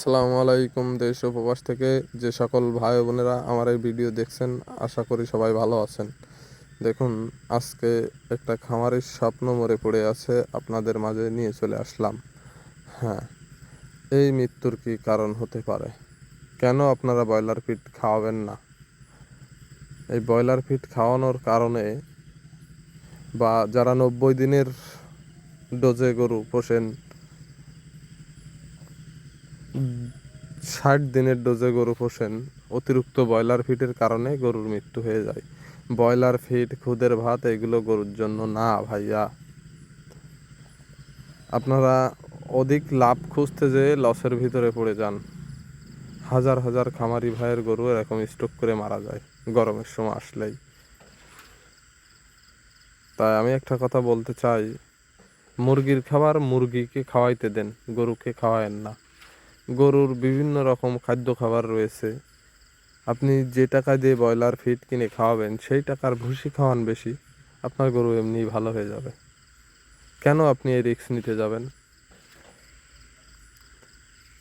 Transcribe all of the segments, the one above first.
আসসালামু আলাইকুম, দেশ উপবাস থেকে যে সকল ভাই বোনেরা আমার এই ভিডিও দেখছেন, আশা করি সবাই ভালো আছেন। দেখুন, আজকে একটা খামারের স্বপ্ন মরে পড়ে আছে, আপনাদের মাঝে নিয়ে চলে আসলাম। হ্যাঁ এই মৃত্যুর কি কারণ হতে পারে? কেন আপনারা ব্রয়লার ফিট খাওয়াবেন না? এই ব্রয়লার ফিট খাওয়ানোর কারণে বা যারা নব্বই দিনের ডোজে গরু পোষেন ষাট দিনের ডোজে গরু পোষেন। অতিরিক্ত ব্রয়লার ফিটের কারণে গরুর মৃত্যু হয়ে যায়। ব্রয়লার ফিট খুদের ভাত, এগুলো গরুর জন্য না ভাইয়া। আপনারা অধিক লাভ খুঁজতে যেয়ে লসের ভিতরে পড়ে যান। হাজার হাজার খামারি ভাইয়ের গরু এরকম স্টক করে মারা যায়, গরমের সময় আসলেই। তাই আমি একটা কথা বলতে চাই, মুরগির খাবার মুরগিকে খাওয়াইতে দেন, গরুকে খাওয়ায়েন না। গরুর বিভিন্ন রকম খাদ্য খাবার রয়েছে। আপনি যে টাকা দিয়ে ব্রয়লার ফিড কিনে খাওয়াবেন, সেই টাকার ভুসি খাওয়ান বেশি, আপনার গরু এমনি ভালো হয়ে যাবে। কেন আপনি এই রিস্ক নিতে যাবেন?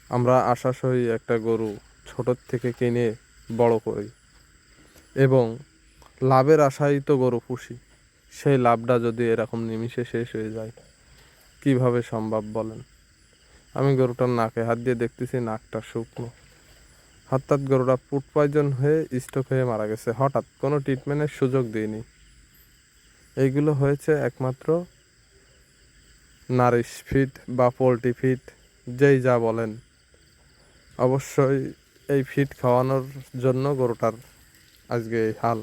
আমরা আশাসহী একটা গরু ছোটোর থেকে কিনে বড় করি এবং লাভের আশাই তো গরু পুষি। সেই লাভটা যদি এরকম নিমিষে শেষ হয়ে যায়, কীভাবে সম্ভব বলেন? আমি গরুটার নাকে হাত দিয়ে দেখতেছি নাকটা শুকনো। হঠাৎ গরুটা ফুড পয়জন হয়ে স্ট্রোক হয়ে মারা গেছে। হঠাৎ কোনো ট্রিটমেন্টের সুযোগ দিইনি এইগুলো হয়েছে একমাত্র নারিশ ফিট বা পোলট্রি ফিট, যেই যা বলেন। অবশ্যই এই ফিট খাওয়ানোর জন্য গরুটার আজকে এই হাল।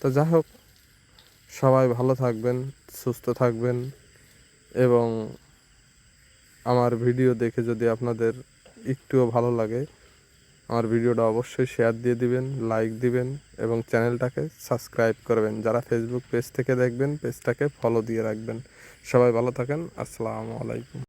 তো যাই হোক, সবাই ভালো থাকবেন, সুস্থ থাকবেন এবং আমার ভিডিও দেখে যদি আপনাদের একটুও ভালো লাগে, আমার ভিডিওটা অবশ্যই শেয়ার দিয়ে দিবেন লাইক দিবেন এবং চ্যানেলটাকে সাবস্ক্রাইব করবেন। যারা ফেসবুক পেজ থেকে দেখবেন পেজটাকে ফলো দিয়ে রাখবেন। সবাই ভালো থাকেন। আসসালামু আলাইকুম।